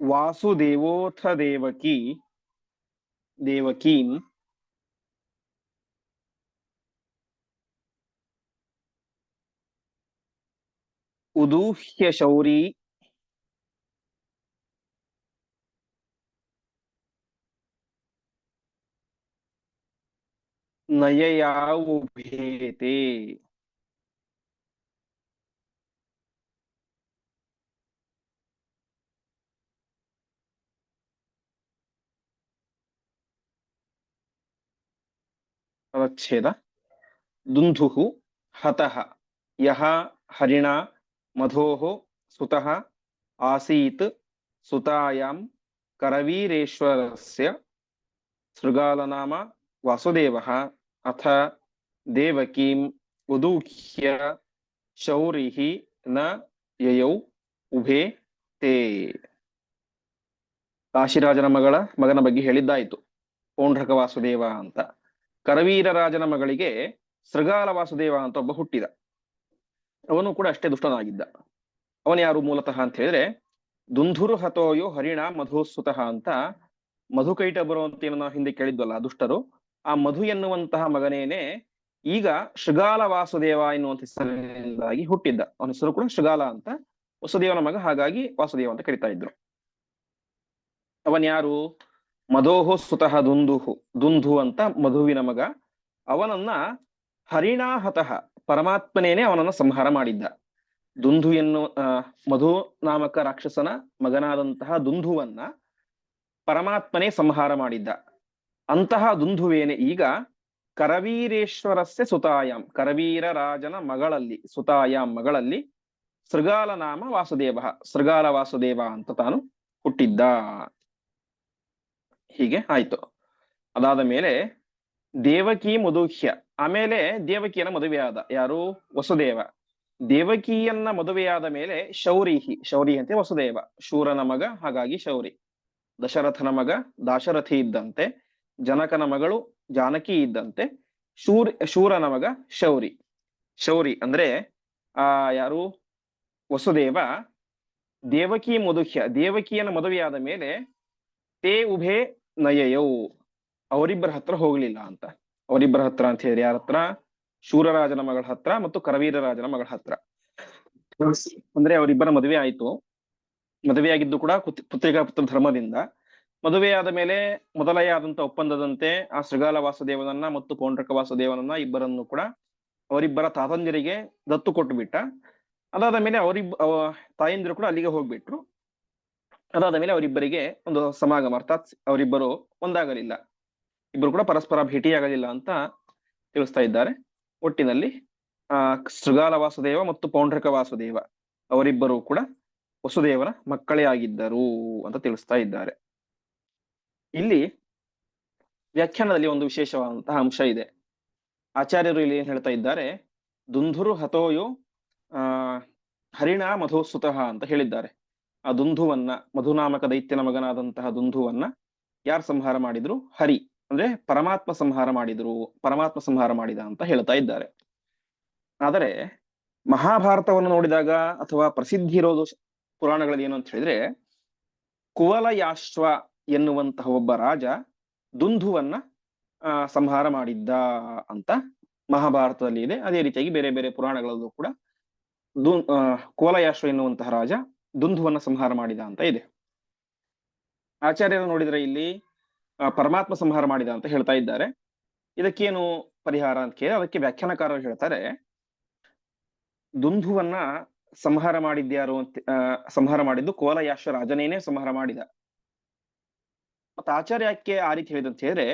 ವಾಸುದೇವೋಥ ದೇವಕಿ ದೇವಕೀಂ ಉದೂಹ್ಯ ಶೌರಿ ನಯಯಾವುಭೇತೆ ಪದಚ್ಛೇದ ದುಂಧುಃ ಹತಃ ಯಹ ಹರಿಣಾ ಮಧೋಃ ಸುತಃ ಆಸೀತ್ ಸುತಾಯಾಂ ಕರವೀರೇಶ್ವರಸ್ಯ ಶೃಗಾಲನಾಮ ವಾಸುದೇವಃ ಅಥ ದೇವಕೀಂ ಉದೂಹ್ಯ ಶೌರಿಹಿ ನ ಯಯೌ ಉಭೇ ತೇ ಕಾಶಿರಾಜನ ಮಗಳ ಮಗನ ಬಗ್ಗೆ ಹೇಳಿದ್ದಾಯಿತು, ಪೌಂಡ್ರಕ ವಾಸುದೇವ ಅಂತ. ಕರವೀರ ರಾಜನ ಮಗಳಿಗೆ ಸೃಗಾಲ ವಾಸುದೇವ ಅಂತ ಒಬ್ಬ ಹುಟ್ಟಿದ. ಅವನು ಕೂಡ ಅಷ್ಟೇ ದುಷ್ಟನಾಗಿದ್ದ. ಅವನು ಯಾರು ಮೂಲತಃ ಅಂತ ಹೇಳಿದ್ರೆ, ದುಂಧುರು ಹತೋಯೋ ಹರಿಣ ಮಧುಸುತಃ ಅಂತ ಮಧುಕೈಟ ಬರುವಂತ ಏನೋ ಹಿಂದೆ ಕೇಳಿದ್ವಲ್ಲ, ದುಷ್ಟರು. ಆ ಮಧು ಎನ್ನುವಂತಹ ಮಗನೇನೆ ಈಗ ಶೃಗಾಲ ವಾಸುದೇವ ಎನ್ನುವಂತ ಹೆಸರಿನಿಂದಾಗಿ ಹುಟ್ಟಿದ್ದ. ಅವನ ಹೆಸರು ಕೂಡ ಶೃಗಾಲ ಅಂತ ವಸುದೇವನ ಮಗ ಹಾಗಾಗಿ ವಾಸುದೇವ ಅಂತ ಕರಿತಾ ಇದ್ರು. ಅವನ್ಯಾರು ಮಧೋಹು ಸುತಃ ದುಂದುಹು. ದುಂಧು ಅಂತ ಮಧುವಿನ ಮಗ. ಅವನನ್ನ ಹರಿಣಾಹತಃ ಪರಮಾತ್ಮನೇನೆ ಅವನನ್ನ ಸಂಹಾರ ಮಾಡಿದ್ದ. ದುಂಧು ಎನ್ನುವ ಮಧು ನಾಮಕ ರಾಕ್ಷಸನ ಮಗನಾದಂತಹ ದುಂಧುವನ್ನ ಪರಮಾತ್ಮನೇ ಸಂಹಾರ ಮಾಡಿದ್ದ. ಅಂತಹ ದುಂಧುವೇನೆ ಈಗ ಕರವೀರೇಶ್ವರಸ್ಯ ಸುತಾಯಾಮ್ ಕರವೀರ ರಾಜನ ಮಗಳಲ್ಲಿ ಸುತಾಯಾಮ್ ಮಗಳಲ್ಲಿ ಸೃಗಾಲ ನಾಮ ವಾಸುದೇವ ಸೃಗಾಲ ವಾಸುದೇವ ಅಂತ ತಾನು ಹುಟ್ಟಿದ್ದ. ಹೀಗೆ ಆಯ್ತು. ಅದಾದ ಮೇಲೆ ದೇವಕಿ ಮಧುಹ್ಯ, ಆಮೇಲೆ ದೇವಕಿಯನ ಮದುವೆಯಾದ ಯಾರು? ವಸುದೇವ. ದೇವಕಿಯನ್ನ ಮದುವೆಯಾದ ಮೇಲೆ ಶೌರಿಹಿ ಶೌರಿ ಅಂತೆ ವಸುದೇವ. ಶೂರನ ಮಗ, ಹಾಗಾಗಿ ಶೌರಿ. ದಶರಥನ ಮಗ, ದಾಶರಥಿ ಇದ್ದಂತೆ ಜನಕನ ಮಗಳು ಜಾನಕಿ ಇದ್ದಂತೆ. ಶೂರ್ ಶೂರನ ಮಗ ಶೌರಿ. ಶೌರಿ ಅಂದ್ರೆ ಆ ಯಾರು? ವಸುದೇವ. ದೇವಕಿ ಮಧುಹ್ಯ ದೇವಕಿಯನ ಮದುವೆಯಾದ ಮೇಲೆ ತೇ ಉಭೇ ನಯಯೌ ಅವರಿಬ್ಬರ ಹತ್ರ ಹೋಗ್ಲಿಲ್ಲ ಅಂತ. ಅವರಿಬ್ಬರ ಹತ್ರ ಅಂತ ಹೇಳಿದ್ರೆ ಯಾರ ಹತ್ರ? ಶೂರರಾಜನ ಮಗಳ ಹತ್ರ ಮತ್ತು ಕರವೀರರಾಜನ ಮಗಳ ಹತ್ರ. ಅಂದ್ರೆ ಅವರಿಬ್ಬರ ಮದುವೆ ಆಯ್ತು. ಮದುವೆಯಾಗಿದ್ದು ಕೂಡ ಪುತ್ರಿಕಾ ಪುತ್ರ ಧರ್ಮದಿಂದ. ಮದುವೆಯಾದ ಮೇಲೆ ಮೊದಲೆಯಾದಂತ ಒಪ್ಪಂದದಂತೆ ಆ ಶೃಗಾಲ ವಾಸುದೇವನನ್ನ ಮತ್ತು ಪೌಂಡ್ರಕ ವಾಸುದೇವನನ್ನ ಇಬ್ಬರನ್ನು ಕೂಡ ಅವರಿಬ್ಬರ ತಾತಂದಿರಿಗೆ ದತ್ತು ಕೊಟ್ಟು ಬಿಟ್ಟ. ಅದಾದ ಮೇಲೆ ಅವರಿಬ್ಬ ತಾಯಂದಿರು ಕೂಡ ಅಲ್ಲಿಗೆ ಹೋಗ್ಬಿಟ್ರು. ಅದಾದ ಮೇಲೆ ಅವರಿಬ್ಬರಿಗೆ ಒಂದು ಸಮಾಗಮ ಅರ್ಥಾತ್ ಅವರಿಬ್ಬರು ಒಂದಾಗಲಿಲ್ಲ. ಇಬ್ಬರು ಕೂಡ ಪರಸ್ಪರ ಭೇಟಿಯಾಗಲಿಲ್ಲ ಅಂತ ತಿಳಿಸ್ತಾ ಇದ್ದಾರೆ. ಒಟ್ಟಿನಲ್ಲಿ ಆ ಶೃಗಾಲ ವಾಸುದೇವ ಮತ್ತು ಪೌಂಡ್ರಕ ವಾಸುದೇವ ಅವರಿಬ್ಬರು ಕೂಡ ವಸುದೇವನ ಮಕ್ಕಳೇ ಆಗಿದ್ದರು ಅಂತ ತಿಳಿಸ್ತಾ ಇದ್ದಾರೆ. ಇಲ್ಲಿ ವ್ಯಾಖ್ಯಾನದಲ್ಲಿ ಒಂದು ವಿಶೇಷವಾದಂತಹ ಅಂಶ ಇದೆ. ಆಚಾರ್ಯರು ಇಲ್ಲಿ ಏನ್ ಹೇಳ್ತಾ ಇದ್ದಾರೆ? ದುಂಧುರು ಹತೋಯೋ, ಆ, ಹರಿಣ ಮಧುಸುತಃ ಅಂತ ಹೇಳಿದ್ದಾರೆ. ಆ ದುಂಧುವನ್ನ, ಮಧುನಾಮಕ ದೈತ್ಯನ ಮಗನಾದಂತಹ ದುಂಧುವನ್ನ ಯಾರು ಸಂಹಾರ ಮಾಡಿದ್ರು? ಹರಿ, ಅಂದ್ರೆ ಪರಮಾತ್ಮ ಸಂಹಾರ ಮಾಡಿದ್ರು, ಪರಮಾತ್ಮ ಸಂಹಾರ ಮಾಡಿದ ಅಂತ ಹೇಳ್ತಾ ಇದ್ದಾರೆ. ಆದರೆ ಮಹಾಭಾರತವನ್ನು ನೋಡಿದಾಗ ಅಥವಾ ಪ್ರಸಿದ್ಧಿ ಇರೋದು ಪುರಾಣಗಳಲ್ಲಿ ಏನು ಅಂತ ಹೇಳಿದ್ರೆ, ಕುವಲಯಾಶ್ವ ಎನ್ನುವಂತಹ ಒಬ್ಬ ರಾಜ ದುಂಧುವನ್ನ ಸಂಹಾರ ಮಾಡಿದ್ದ ಅಂತ ಮಹಾಭಾರತದಲ್ಲಿ ಇದೆ. ಅದೇ ರೀತಿಯಾಗಿ ಬೇರೆ ಬೇರೆ ಪುರಾಣಗಳಲ್ಲೂ ಕೂಡ ದು ಕೋಲಯಾಶ್ವ ಎನ್ನುವಂತಹ ರಾಜ ದುಂಧುವನ್ನ ಸಂಹಾರ ಮಾಡಿದ ಅಂತ ಇದೆ. ಆಚಾರ್ಯರು ನೋಡಿದ್ರೆ ಇಲ್ಲಿ ಪರಮಾತ್ಮ ಸಂಹಾರ ಮಾಡಿದ ಅಂತ ಹೇಳ್ತಾ ಇದ್ದಾರೆ. ಇದಕ್ಕೇನು ಪರಿಹಾರ ಅಂತ ಕೇಳಿ ಅದಕ್ಕೆ ವ್ಯಾಖ್ಯಾನಕಾರರು ಹೇಳ್ತಾರೆ, ದುಂಧುವನ್ನ ಸಂಹಾರ ಮಾಡಿದ್ಯಾರು ಅಂತ ಸಂಹಾರ ಮಾಡಿದ್ದು ಕೋಲಯಾಶ್ವ ರಾಜನೇನೆ ಸಂಹಾರ ಮಾಡಿದ. ಮತ್ತೆ ಆಚಾರ್ಯ ಯಾಕೆ ಆ ರೀತಿ ಹೇಳಿದಂತ ಹೇಳಿದ್ರೆ,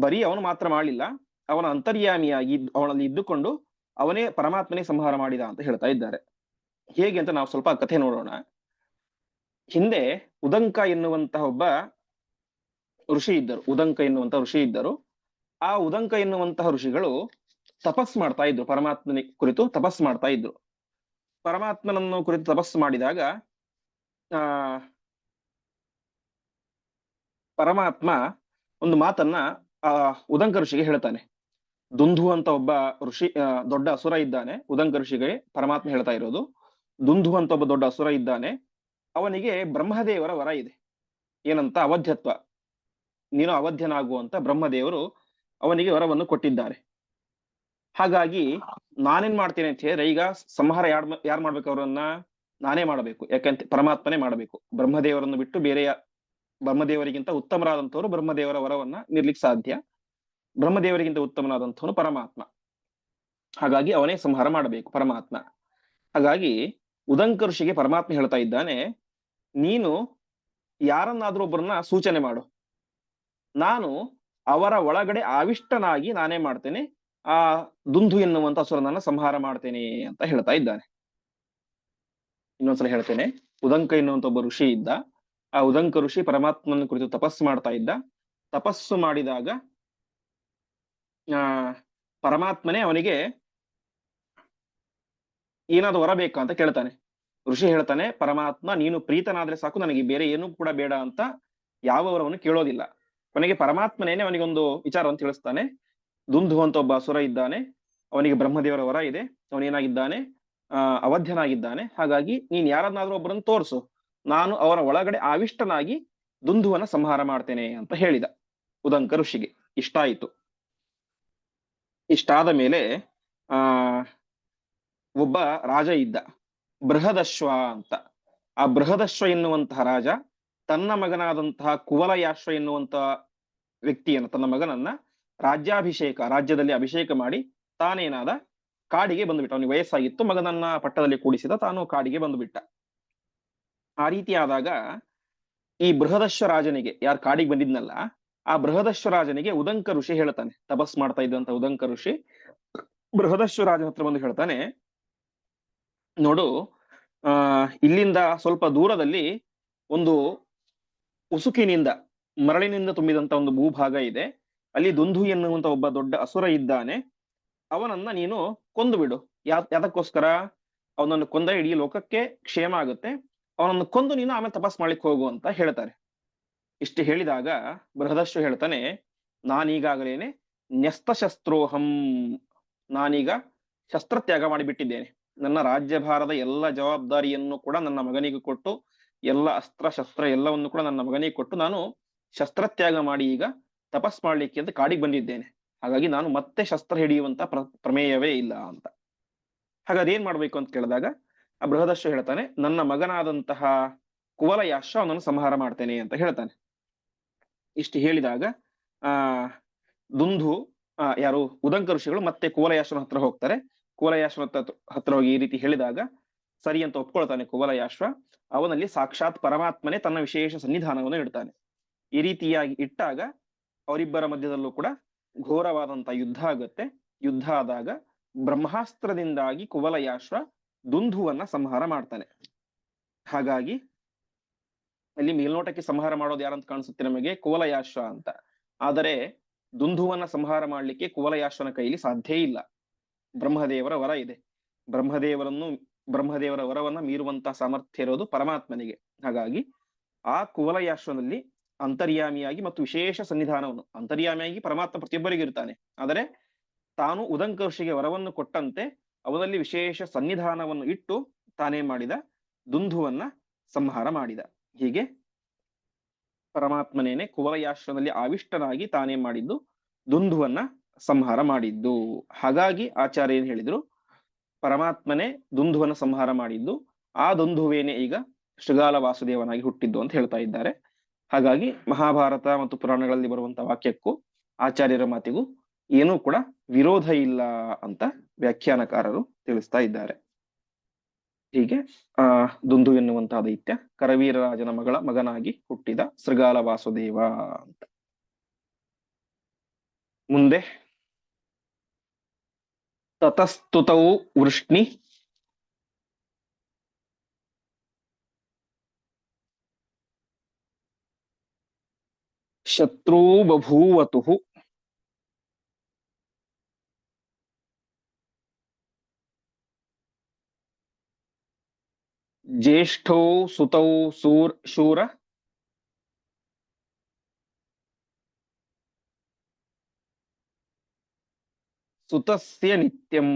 ಬರೀ ಅವನು ಮಾತ್ರ ಮಾಡಲಿಲ್ಲ, ಅವನ ಅಂತರ್ಯಾಮಿಯಾಗಿ ಅವನಲ್ಲಿ ಇದ್ದುಕೊಂಡು ಅವನೇ ಪರಮಾತ್ಮನೇ ಸಂಹಾರ ಮಾಡಿದ ಅಂತ ಹೇಳ್ತಾ ಇದ್ದಾರೆ. ಹೇಗೆ ಅಂತ ನಾವು ಸ್ವಲ್ಪ ಕಥೆ ನೋಡೋಣ. ಹಿಂದೆ ಉದಂಕ ಎನ್ನುವಂತಹ ಒಬ್ಬ ಋಷಿ ಇದ್ದರು, ಉದಂಕ ಎನ್ನುವಂತ ಋಷಿ ಇದ್ದರು. ಆ ಉದಂಕ ಎನ್ನುವಂತಹ ಋಷಿಗಳು ತಪಸ್ ಮಾಡ್ತಾ ಇದ್ರು, ಪರಮಾತ್ಮನ ಕುರಿತು ತಪಸ್ ಮಾಡ್ತಾ ಇದ್ರು. ಪರಮಾತ್ಮನನ್ನು ಕುರಿತು ತಪಸ್ಸು ಮಾಡಿದಾಗ, ಆ ಪರಮಾತ್ಮ ಒಂದು ಮಾತನ್ನ, ಆ, ಉದಂಕ ಋಷಿಗೆ ಹೇಳ್ತಾನೆ. ದುಂಧು ಅಂತ ಒಬ್ಬ ಋಷಿ ದೊಡ್ಡ ಅಸುರ ಇದ್ದಾನೆ. ಉದಂಕ ಋಷಿಗೆ ಪರಮಾತ್ಮ ಹೇಳ್ತಾ ಇರೋದು. ದುಂಧು ಅಂತ ಒಬ್ಬ ದೊಡ್ಡ ಅಸುರ ಇದ್ದಾನೆ. ಅವನಿಗೆ ಬ್ರಹ್ಮದೇವರ ವರ ಇದೆ. ಏನಂತ ಅವಧ್ಯತ್ವ. ನೀನು ಅವಧ್ಯನಾಗುವಂತ ಬ್ರಹ್ಮದೇವರು ಅವನಿಗೆ ವರವನ್ನು ಕೊಟ್ಟಿದ್ದಾರೆ. ಹಾಗಾಗಿ ನಾನೇನ್ ಮಾಡ್ತೇನೆ ಅಂತ ಹೇಳಿದ್ರೆ, ಈಗ ಸಂಹಾರ ಯಾರ್, ಯಾರು ಮಾಡ್ಬೇಕು ಅವರನ್ನ? ನಾನೇ ಮಾಡಬೇಕು. ಯಾಕಂತ ಪರಮಾತ್ಮನೇ ಮಾಡಬೇಕು. ಬ್ರಹ್ಮದೇವರನ್ನು ಬಿಟ್ಟು ಬೇರೆ ಬ್ರಹ್ಮದೇವರಿಗಿಂತ ಉತ್ತಮರಾದಂಥವ್ರು ಬ್ರಹ್ಮದೇವರ ವರವನ್ನ ನೀಡ್ಲಿಕ್ಕೆ ಸಾಧ್ಯ. ಬ್ರಹ್ಮದೇವರಿಗಿಂತ ಉತ್ತಮನಾದಂಥವನು ಪರಮಾತ್ಮ. ಹಾಗಾಗಿ ಅವನೇ ಸಂಹಾರ ಮಾಡಬೇಕು, ಪರಮಾತ್ಮ. ಹಾಗಾಗಿ ಉದಂಕ ಋಷಿಗೆ ಪರಮಾತ್ಮ ಹೇಳ್ತಾ ಇದ್ದಾನೆ, ನೀನು ಯಾರನ್ನಾದ್ರೂ ಒಬ್ಬರನ್ನ ಸೂಚನೆ ಮಾಡು. ನಾನು ಅವರ ಒಳಗಡೆ ಆವಿಷ್ಟನಾಗಿ ನಾನೇ ಮಾಡ್ತೇನೆ, ಆ ದುಂದು ಎನ್ನುವಂತ ಅಸುರನನ್ನ ಸಂಹಾರ ಮಾಡ್ತೇನೆ ಅಂತ ಹೇಳ್ತಾ ಇದ್ದಾನೆ. ಇನ್ನೊಂದ್ಸಲ ಹೇಳ್ತೇನೆ, ಉದಂಕ ಎನ್ನುವಂತ ಒಬ್ಬ ಋಷಿ ಇದ್ದ ಆ ಉದಂಕ ಋಷಿ ಪರಮಾತ್ಮನ ಕುರಿತು ತಪಸ್ಸು ಮಾಡ್ತಾ ಇದ್ದ. ತಪಸ್ಸು ಮಾಡಿದಾಗ, ಆ, ಪರಮಾತ್ಮನೇ ಅವನಿಗೆ ಏನಾದ್ರು ವರ ಅಂತ ಕೇಳ್ತಾನೆ. ಋಷಿ ಹೇಳ್ತಾನೆ, ಪರಮಾತ್ಮ, ನೀನು ಪ್ರೀತನಾದ್ರೆ ಸಾಕು, ನನಗೆ ಬೇರೆ ಏನೂ ಕೂಡ ಬೇಡ ಅಂತ ಯಾವ ವರವನ್ನು ಕೇಳೋದಿಲ್ಲ. ಕೊನೆಗೆ ಪರಮಾತ್ಮನೇನೆ ಅವನಿಗೊಂದು ವಿಚಾರವನ್ನು ತಿಳಿಸ್ತಾನೆ. ದುಂದು ಅಂತ ಒಬ್ಬ ಅಸುರ ಇದ್ದಾನೆ. ಅವನಿಗೆ ಬ್ರಹ್ಮದೇವರ ವರ ಇದೆ. ಅವನೇನಾಗಿದ್ದಾನೆ? ಆ, ಅವಧ್ಯನಾಗಿದ್ದಾನೆ. ಹಾಗಾಗಿ ನೀನ್ ಯಾರನ್ನಾದ್ರೂ ಒಬ್ಬರನ್ನು ತೋರಿಸು. ನಾನು ಅವರ ಒಳಗಡೆ ಆವಿಷ್ಟನಾಗಿ ದುಂದುವನ ಸಂಹಾರ ಮಾಡ್ತೇನೆ ಅಂತ ಹೇಳಿದ ಉದಂಕ ಋಷಿಗೆ. ಇಷ್ಟ ಆಯಿತು ಇಷ್ಟಾದ ಮೇಲೆ, ಆ, ಒಬ್ಬ ರಾಜ ಇದ್ದ. ಬೃಹದಶ್ವ ಅಂತ. ಆ ಬೃಹದಶ್ವ ಎನ್ನುವಂತಹ ರಾಜ ತನ್ನ ಮಗನಾದಂತಹ ಕುವಲಯಾಶ್ವ ಎನ್ನುವಂತಹ ವ್ಯಕ್ತಿಯನ್ನು, ತನ್ನ ಮಗನನ್ನ ರಾಜ್ಯಾಭಿಷೇಕ, ರಾಜ್ಯದಲ್ಲಿ ಅಭಿಷೇಕ ಮಾಡಿ ತಾನೇನಾದ ಕಾಡಿಗೆ ಬಂದುಬಿಟ್ಟ. ಅವನಿಗೆ ವಯಸ್ಸಾಗಿತ್ತು, ಮಗನನ್ನ ಪಟ್ಟದಲ್ಲಿ ಕೂಡಿಸಿದ ತಾನು ಕಾಡಿಗೆ ಬಂದುಬಿಟ್ಟ. ಆ ರೀತಿ ಆದಾಗ ಈ ಬೃಹದಶ್ವ ರಾಜನಿಗೆ ಯಾರು ಕಾಡಿಗೆ ಬಂದಿದ್ನಲ್ಲ, ಆ ಬೃಹದಶ್ವ ರಾಜನಿಗೆ ಉದಂಕ ಋಷಿ ಹೇಳ್ತಾನೆ. ತಪಸ್ ಮಾಡ್ತಾ ಇದ್ದಂತ ಉದಂಕ ಋಷಿ ಬೃಹದಶ್ವ ರಾಜನ ಹತ್ರ ಬಂದು ಹೇಳ್ತಾನೆ, ನೋಡು, ಆ, ಇಲ್ಲಿಂದ ಸ್ವಲ್ಪ ದೂರದಲ್ಲಿ ಒಂದು ಉಸುಕಿನಿಂದ, ಮರಳಿನಿಂದ ತುಂಬಿದಂತ ಒಂದು ಭೂಭಾಗ ಇದೆ. ಅಲ್ಲಿ ದುಂಧು ಎನ್ನುವಂತ ಒಬ್ಬ ದೊಡ್ಡ ಅಸುರ ಇದ್ದಾನೆ. ಅವನನ್ನ ನೀನು ಕೊಂದು ಬಿಡು ಯಾ, ಯಾತಕ್ಕೋಸ್ಕರ ಅವನನ್ನು ಕೊಂದ ಇಡೀ ಲೋಕಕ್ಕೆ ಕ್ಷೇಮ ಆಗುತ್ತೆ. ಅವನನ್ನು ಕೊಂದು ನೀನು ಆಮೇಲೆ ತಪಸ್ ಮಾಡ್ಲಿಕ್ಕೆ ಹೋಗು ಅಂತ ಹೇಳ್ತಾರೆ. ಇಷ್ಟು ಹೇಳಿದಾಗ ಬೃಹದಶ್ವ ಹೇಳ್ತಾನೆ, ನಾನೀಗಾಗಲೇನೆ ನ್ಯಸ್ತಶಸ್ತ್ರೋಹಂ, ನಾನೀಗ ಶಸ್ತ್ರತ್ಯಾಗ ಮಾಡಿಬಿಟ್ಟಿದ್ದೇನೆ. ನನ್ನ ರಾಜ್ಯಭಾರದ ಎಲ್ಲ ಜವಾಬ್ದಾರಿಯನ್ನು ಕೂಡ ನನ್ನ ಮಗನಿಗೆ ಕೊಟ್ಟು, ಎಲ್ಲ ಅಸ್ತ್ರ, ಶಸ್ತ್ರ ಎಲ್ಲವನ್ನು ಕೂಡ ನನ್ನ ಮಗನಿಗೆ ಕೊಟ್ಟು ನಾನು ಶಸ್ತ್ರತ್ಯಾಗ ಮಾಡಿ ಈಗ ತಪಸ್ ಮಾಡ್ಲಿಕ್ಕೆ ಅಂತ ಕಾಡಿಗೆ ಬಂದಿದ್ದೇನೆ. ಹಾಗಾಗಿ ನಾನು ಮತ್ತೆ ಶಸ್ತ್ರ ಹಿಡಿಯುವಂತ ಪ್ರ, ಪ್ರಮೇಯವೇ ಇಲ್ಲ ಅಂತ. ಹಾಗಾದ್ರೆ ಏನ್ ಮಾಡ್ಬೇಕು ಅಂತ ಕೇಳಿದಾಗ ಬೃಹದಶ್ವ ಹೇಳ್ತಾನೆ, ನನ್ನ ಮಗನಾದಂತಹ ಕುವಲಯಾಶ್ವ ಅವನನ್ನು ಸಂಹಾರ ಮಾಡ್ತೇನೆ ಅಂತ ಹೇಳ್ತಾನೆ. ಇಷ್ಟು ಹೇಳಿದಾಗ, ಆ, ದುಂಧು, ಆ, ಯಾರು, ಉದಂಕ ಋಷಿಗಳು ಮತ್ತೆ ಕುವಲಯಾಶ್ವನ ಹತ್ರ ಹೋಗ್ತಾರೆ. ಕುವಲಯಾಶ್ವನ ಹತ್ರ ಹತ್ರ ಹೋಗಿ ಈ ರೀತಿ ಹೇಳಿದಾಗ, ಸರಿ ಅಂತ ಒಪ್ಕೊಳ್ತಾನೆ ಕುವಲಯಾಶ್ವ, ಅವನಲ್ಲಿ ಸಾಕ್ಷಾತ್ ಪರಮಾತ್ಮನೇ ತನ್ನ ವಿಶೇಷ ಸನ್ನಿಧಾನವನ್ನು ಇಡ್ತಾನೆ. ಈ ರೀತಿಯಾಗಿ ಇಟ್ಟಾಗ, ಅವರಿಬ್ಬರ ಮಧ್ಯದಲ್ಲೂ ಕೂಡ ಘೋರವಾದಂತ ಯುದ್ಧ ಆಗುತ್ತೆ. ಯುದ್ಧ ಆದಾಗ ಬ್ರಹ್ಮಾಸ್ತ್ರದಿಂದಾಗಿ ಕುವಲಯಾಶ್ವ ದುಂದುವನ್ನ ಸಂಹಾರ ಮಾಡ್ತಾನೆ. ಹಾಗಾಗಿ ಅಲ್ಲಿ ಮೇಲ್ನೋಟಕ್ಕೆ ಸಂಹಾರ ಮಾಡೋದು ಯಾರಂತ ಕಾಣಿಸುತ್ತೆ ನಮಗೆ? ಕೋಲಯಾಶ ಅಂತ. ಆದರೆ ದುಂಧುವನ್ನ ಸಂಹಾರ ಮಾಡಲಿಕ್ಕೆ ಕೋಲಯಾಶನ ಕೈಲಿ ಸಾಧ್ಯ ಇಲ್ಲ. ಬ್ರಹ್ಮದೇವರ ವರ ಇದೆ. ಬ್ರಹ್ಮದೇವರನ್ನು, ಬ್ರಹ್ಮದೇವರ ವರವನ್ನ ಮೀರುವಂತ ಸಾಮರ್ಥ್ಯ ಇರೋದು ಪರಮಾತ್ಮನಿಗೆ. ಹಾಗಾಗಿ ಆ ಕುವಲಯಾಶ್ವನಲ್ಲಿ ಅಂತರ್ಯಾಮಿಯಾಗಿ ಮತ್ತು ವಿಶೇಷ ಸನ್ನಿಧಾನವನ್ನು, ಅಂತರ್ಯಾಮಿಯಾಗಿ ಪರಮಾತ್ಮ ಪ್ರತಿಯೊಬ್ಬರಿಗೂ ಇರ್ತಾನೆ. ಆದರೆ ತಾನು ಉದಂಕರ್ಷಿಗೆ ವರವನ್ನು ಕೊಟ್ಟಂತೆ ಅವನಲ್ಲಿ ವಿಶೇಷ ಸನ್ನಿಧಾನವನ್ನು ಇಟ್ಟು ತಾನೇ ಮಾಡಿದ ದುಂಧುವನ್ನ ಸಂಹಾರ ಮಾಡಿದ. ಹೀಗೆ ಪರಮಾತ್ಮನೇನೆ ಕುವಲಯಾಶ್ವನಲ್ಲಿ ಆವಿಷ್ಟನಾಗಿ ತಾನೇ ಮಾಡಿದ್ದು ದುಂಧುವನ್ನ ಸಂಹಾರ ಮಾಡಿದ್ದು. ಹಾಗಾಗಿ ಆಚಾರ್ಯ ಏನ್ ಹೇಳಿದ್ರು, ಪರಮಾತ್ಮನೇ ದುಂಧುವನ್ನ ಸಂಹಾರ ಮಾಡಿದ್ದು, ಆ ದುಂಧುವೇನೆ ಈಗ ಶೃಗಾಲ ವಾಸುದೇವನಾಗಿ ಹುಟ್ಟಿದ್ದು ಅಂತ ಹೇಳ್ತಾ ಇದ್ದಾರೆ. ಹಾಗಾಗಿ ಮಹಾಭಾರತ ಮತ್ತು ಪುರಾಣಗಳಲ್ಲಿ ಬರುವಂತ ವಾಕ್ಯಕ್ಕೂ ಆಚಾರ್ಯರ ಮಾತಿಗೂ ಏನೂ ಕೂಡ ವಿರೋಧ ಇಲ್ಲ ಅಂತ ವ್ಯಾಖ್ಯಾನಕಾರರು ತಿಳಿಸ್ತಾ ಇದ್ದಾರೆ. ಹೀಗೆ, ಆ, ದುಂದು ಎನ್ನುವಂತಹ ದೈತ್ಯ ಕರವೀರರಾಜನ ಮಗಳ ಮಗನಾಗಿ ಹುಟ್ಟಿದ ಶೃಗಾಲ ವಾಸುದೇವ ಅಂತ. ಮುಂದೆ ತತಸ್ತುತವು ವೃಷ್ಣಿ. ಶತ್ರೂ ಬಭೂವತು ज्येष्ठो सुतौ సూర్ శూర సుతస్య నిత్యం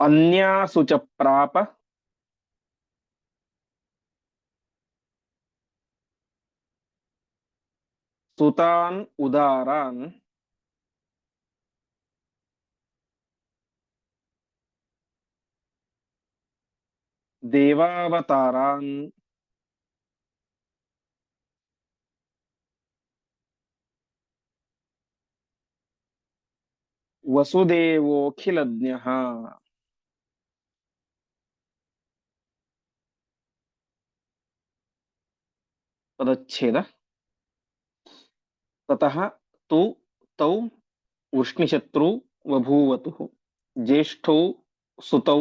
అన్యాసు చ ప్రాప సుతాన్ ఉదారాన్ ದೇವಾವತಾರಾನ್ ವಸುದೇವೋಖಿಲಜ್ಞಃ ಪದಚ್ಛೇದ ತತಃ ತು ತೌ ವೃಷ್ಣಿಶತ್ರು ಬಭೂವತುಃ ಜ್ಯೇಷ್ಠೌ ಸುತೌ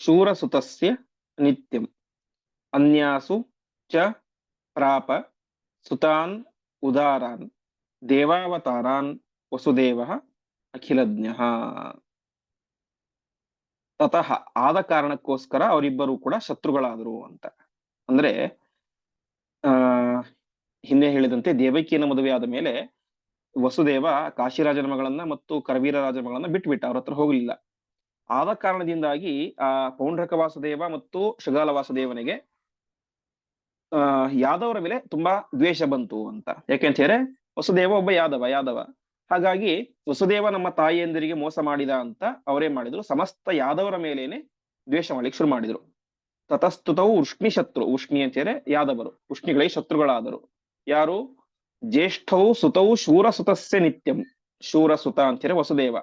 ಶೂರಸುತಸ್ಯ ನಿತ್ಯಂ ಅನ್ಯಾಸು ಚ ಪ್ರಾಪ ಸುತಾನ್ ಉದಾರಾನ್ ದೇವಾವತಾರಾನ್ ವಸುದೇವ ಅಖಿಲಜ್ಞಃ ತತಃ ಆದ ಕಾರಣಕ್ಕೋಸ್ಕರ ಅವರಿಬ್ಬರು ಕೂಡ ಶತ್ರುಗಳಾದರು ಅಂತ. ಅಂದ್ರೆ, ಆ, ಹಿಂದೆ ಹೇಳಿದಂತೆ ದೇವಕಿಯನ ಮದುವೆ ಆದ ಮೇಲೆ ವಸುದೇವ ಕಾಶಿರಾಜನ ಮಗಳನ್ನ ಮತ್ತು ಕರವೀರ ರಾಜನ ಮಗಳನ್ನ ಬಿಟ್ಬಿಟ್ಟ ಅವ್ರ ಹತ್ರ ಹೋಗ್ಲಿಲ್ಲ. ಆದ ಕಾರಣದಿಂದಾಗಿ, ಆ, ಪೌಂಡ್ರಕ ವಾಸುದೇವ ಮತ್ತು ಶೃಗಾಲ ವಾಸುದೇವನಿಗೆ, ಆ, ಯಾದವರ ಮೇಲೆ ತುಂಬಾ ದ್ವೇಷ ಬಂತು ಅಂತ. ಯಾಕೆಂತ ಹೇಳಿದ್ರೆ, ವಸುದೇವ ಒಬ್ಬ ಯಾದವ ಯಾದವ. ಹಾಗಾಗಿ ವಸುದೇವ ನಮ್ಮ ತಾಯಿಯಂದಿರಿಗೆ ಮೋಸ ಮಾಡಿದ ಅಂತ ಅವರೇ ಮಾಡಿದ್ರು. ಸಮಸ್ತ ಯಾದವರ ಮೇಲೇನೆ ದ್ವೇಷ ಮಾಡ್ಲಿಕ್ಕೆ ಶುರು ಮಾಡಿದ್ರು. ತತಸ್ತುತವು ಉಷ್ಣಿ ಶತ್ರು ಉಷ್ಣಿ ಅಂತ ಹೇಳಿದ್ರೆ ಯಾದವರು ಉಷ್ಣಿಗಳೇ ಶತ್ರುಗಳಾದರು. ಯಾರು? ಜ್ಯೇಷ್ಠವು ಸುತವು ಶೂರ ಸುತಸ್ಯ ನಿತ್ಯಂ, ಶೂರಸುತ ಅಂತ ಹೇಳಿದ್ರೆ ವಸುದೇವ.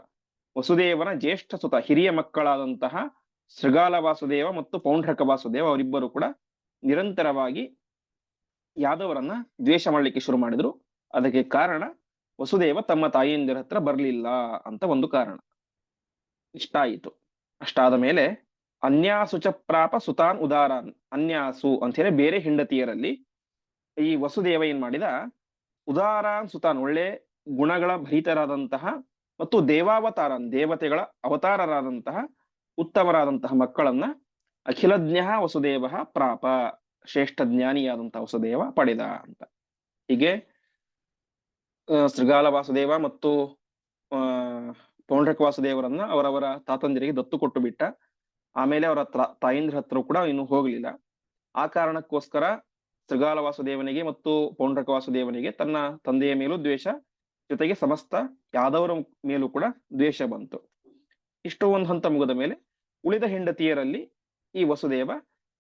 ವಸುದೇವನ ಜ್ಯೇಷ್ಠ ಸುತ ಹಿರಿಯ ಮಕ್ಕಳಾದಂತಹ ಶೃಗಾಲ ವಾಸುದೇವ ಮತ್ತು ಪೌಂಡ್ರಕ ವಾಸುದೇವ ಅವರಿಬ್ಬರು ಕೂಡ ನಿರಂತರವಾಗಿ ಯಾದವರನ್ನ ದ್ವೇಷ ಮಾಡ್ಲಿಕ್ಕೆ ಶುರು ಮಾಡಿದ್ರು. ಅದಕ್ಕೆ ಕಾರಣ ವಸುದೇವ ತಮ್ಮ ತಾಯಿಯಂದಿರ ಹತ್ರ ಬರಲಿಲ್ಲ ಅಂತ ಒಂದು ಕಾರಣ. ಇಷ್ಟಾಯಿತು ಅಷ್ಟಾದ ಮೇಲೆ ಅನ್ಯಾಸು ಚ ಪ್ರಾಪ ಸುತಾನ್ ಉದಾರಾನ್, ಅನ್ಯಾಸು ಅಂತ ಹೇಳಿ ಬೇರೆ ಹೆಂಡತಿಯರಲ್ಲಿ ಈ ವಸುದೇವ ಏನ್ ಮಾಡಿದ, ಉದಾರಾನ್ ಸುತಾನ್ ಒಳ್ಳೆ ಗುಣಗಳ ಭರಿತರಾದಂತಹ ಮತ್ತು ದೇವಾವತಾರ ದೇವತೆಗಳ ಅವತಾರರಾದಂತಹ ಉತ್ತಮರಾದಂತಹ ಮಕ್ಕಳನ್ನ ಅಖಿಲಜ್ಞ ವಸುದೇವ ಪ್ರಾಪ, ಶ್ರೇಷ್ಠ ಜ್ಞಾನಿಯಾದಂತಹ ವಸುದೇವ ಪಡೆದ ಅಂತ. ಹೀಗೆ ಶೃಗಾಲ ವಾಸುದೇವ ಮತ್ತು ಪೌಂಡ್ರಕ ವಾಸುದೇವರನ್ನ ಅವರವರ ತಾತಂದಿರಿಗೆ ದತ್ತು ಕೊಟ್ಟು ಬಿಟ್ಟ. ಆಮೇಲೆ ಅವರ ತಾಯಂದ್ರ ಹತ್ರ ಕೂಡ ಇನ್ನು ಹೋಗಲಿಲ್ಲ. ಆ ಕಾರಣಕ್ಕೋಸ್ಕರ ಶೃಗಾಲ ವಾಸುದೇವನಿಗೆ ಮತ್ತು ಪೌಂಡ್ರಕ ವಾಸುದೇವನಿಗೆ ತನ್ನ ತಂದೆಯ ಮೇಲೂ ದ್ವೇಷ ಜೊತೆಗೆ ಸಮಸ್ತ ಯಾದವರ ಮೇಲೂ ಕೂಡ ದ್ವೇಷ ಬಂತು. ಇಷ್ಟು ಒಂದು ಹಂತ ಮುಗಿದ ಮೇಲೆ ಉಳಿದ ಹೆಂಡತಿಯರಲ್ಲಿ ಈ ವಸುದೇವ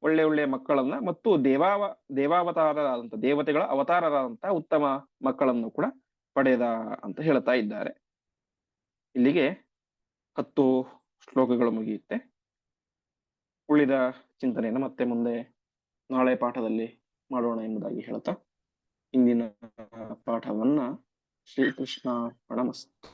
ಒಳ್ಳೆ ಒಳ್ಳೆಯ ಮಕ್ಕಳನ್ನ ಮತ್ತು ದೇವಾವ ದೇವಾವತಾರರಾದಂತಹ ದೇವತೆಗಳ ಅವತಾರರಾದಂತಹ ಉತ್ತಮ ಮಕ್ಕಳನ್ನು ಕೂಡ ಪಡೆದ ಅಂತ ಹೇಳ್ತಾ ಇದ್ದಾರೆ. ಇಲ್ಲಿಗೆ ಹತ್ತು ಶ್ಲೋಕಗಳು ಮುಗಿಯುತ್ತೆ. ಉಳಿದ ಚಿಂತನೆಯನ್ನು ಮತ್ತೆ ಮುಂದೆ ನಾಳೆ ಪಾಠದಲ್ಲಿ ಮಾಡೋಣ ಎಂಬುದಾಗಿ ಹೇಳ್ತಾ ಇಂದಿನ ಪಾಠವನ್ನ श्रीकृष्ण प्रणमस्तु